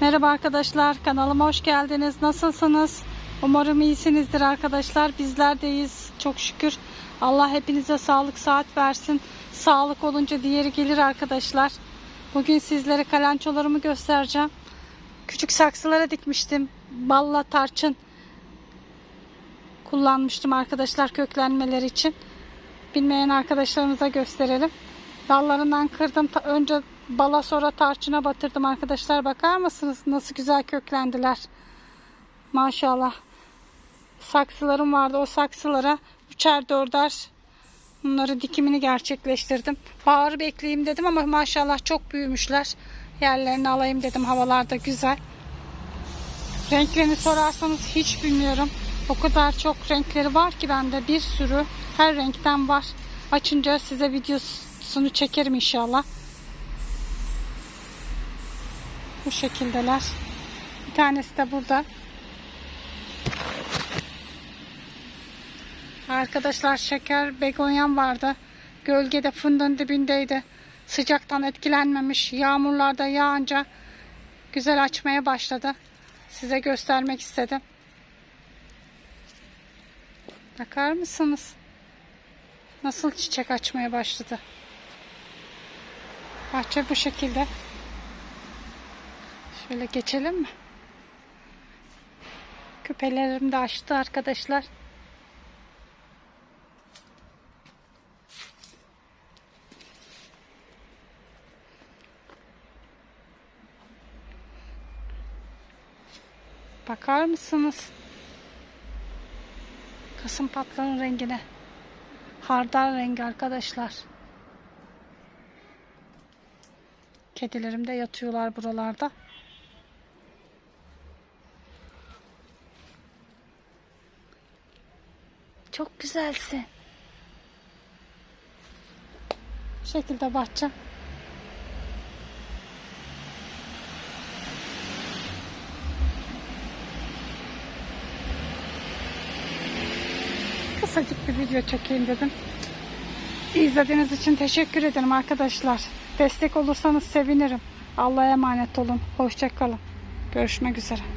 Merhaba arkadaşlar, kanalıma hoş geldiniz. Nasılsınız? Umarım iyisinizdir arkadaşlar. Bizler de iyiyiz çok şükür. Allah hepinize sağlık saat versin. Sağlık olunca diğeri gelir arkadaşlar. Bugün sizlere kalançolarımı göstereceğim. Küçük saksılara dikmiştim. Balla tarçın kullanmıştım arkadaşlar köklenmeleri için. Bilmeyen arkadaşlarımıza gösterelim. Dallarından kırdım. Önce bala sonra tarçına batırdım arkadaşlar. Bakar mısınız nasıl güzel köklendiler. Maşallah. Saksılarım vardı. O saksılara üçer dörder bunları dikimini gerçekleştirdim. Bağır bekleyeyim dedim ama maşallah çok büyümüşler. Yerlerini alayım dedim. Havalar da güzel. Renklerini sorarsanız hiç bilmiyorum. O kadar çok renkleri var ki bende bir sürü. Her renkten var. Açınca size videosunu çekerim inşallah. Bu şekildeler. Bir tanesi de burada. Arkadaşlar şeker begonyam vardı. Gölgede fındığın dibindeydi. Sıcaktan etkilenmemiş. Yağmurlarda yağınca güzel açmaya başladı. Size göstermek istedim. Bakar mısınız? Nasıl çiçek açmaya başladı. Bahçe bu şekilde. Şöyle geçelim mi? Küpelerim de açtı arkadaşlar. Bakar mısınız? Kasım patların rengine. Hardal rengi arkadaşlar. Kedilerim de yatıyorlar buralarda. Çok güzelsin. Bu şekilde bahçem. Kısacık bir video çekeyim dedim. İzlediğiniz için teşekkür ederim arkadaşlar. Destek olursanız sevinirim. Allah'a emanet olun. Hoşçakalın. Görüşmek üzere.